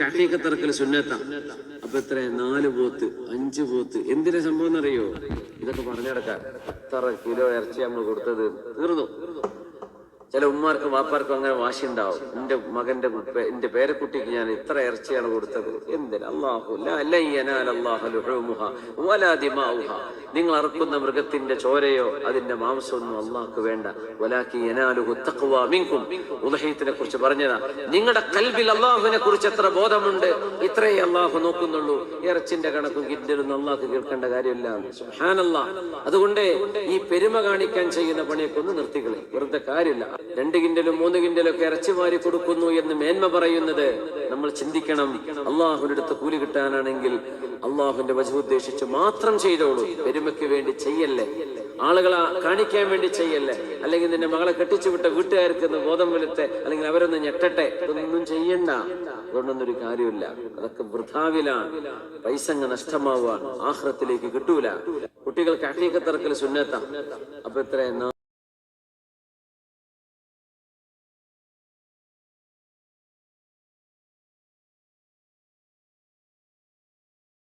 കഹീക്കത്തിറക്കൽ സുന്നത്ത. അപ്പൊ എത്ര നാല് പോത്ത് അഞ്ച് പോത്ത്. എന്തിനാ സംഭവം എന്നറിയോ? ഇതൊക്കെ പറഞ്ഞു പറഞ്ഞെടുക്കാൻ എത്ര കിലോ ഇറച്ചി നമ്മൾ കൊടുത്തത്? തീർന്നു? ചില ഉമ്മാർക്കും വാപ്പാർക്കും അങ്ങനെ വാശി ഉണ്ടാവും മകന്റെ എന്റെ പേരക്കുട്ടിക്ക് ഞാൻ ഇത്ര ഇറച്ചിയാണ് കൊടുത്തത്. എന്തിന്? അള്ളാഹു ലാ ലൻ യനാല അല്ലാഹു ലുഹൂമുഹ വലാ ദിമാഉഹ. നിങ്ങൾ അറുക്കുന്ന മൃഗത്തിന്റെ ചോരയോ അതിന്റെ മാംസമൊന്നും അള്ളാഹ്ക്ക് വേണ്ട. വലാക്കി എനാലുക്കും ഉദഹയത്തിനെ കുറിച്ച് പറഞ്ഞതാ. നിങ്ങളുടെ കൽബിൽ അള്ളാഹുവിനെ കുറിച്ച് എത്ര ബോധമുണ്ട്? ഇത്രയേ അള്ളാഹു നോക്കുന്നുള്ളൂ. ഇറച്ചിന്റെ കണക്കും കിറ്റലൊന്നും അള്ളാഹ് കേൾക്കേണ്ട കാര്യമില്ല. അതുകൊണ്ട് ഈ പെരുമ കാണിക്കാൻ ചെയ്യുന്ന പണിയൊക്കെ ഒന്ന് നിർത്തിക്കളെ വെറുതെ കാര്യമില്ല. രണ്ട് കിൻഡലും മൂന്ന് കിൻഡലും ഒക്കെ ഇറച്ചി മാറി കൊടുക്കുന്നു എന്ന് മേന്മ പറയുന്നത് നമ്മൾ ചിന്തിക്കണം. അള്ളാഹുവിന്റെ അടുത്ത് കൂലി കിട്ടാനാണെങ്കിൽ അള്ളാഹുവിന്റെ വജു ഉദ്ദേശിച്ച് മാത്രം ചെയ്തോളൂ. പെരുമയ്ക്ക് വേണ്ടി ചെയ്യല്ലേ? ആളുകളെ കാണിക്കാൻ വേണ്ടി ചെയ്യല്ലേ? അല്ലെങ്കിൽ നിന്റെ മകളെ കെട്ടിച്ചു വിട്ട വീട്ടുകാർക്ക് ബോധം വെളുത്തെ? അല്ലെങ്കിൽ അവരൊന്ന് ഞെട്ടട്ടെ? ഇതൊന്നും ചെയ്യണ്ട. അതുകൊണ്ടൊന്നും ഒരു കാര്യമില്ല. അതൊക്കെ വൃഥാവിലാണ്. പൈസ അങ്ങ് നഷ്ടമാവാൻ ആഹ്റത്തിലേക്ക് കിട്ടൂല. കുട്ടികൾക്ക് അക്കീക്കത്തിറക്കൽ സുന്നത്ത. അപ്പൊ എത്ര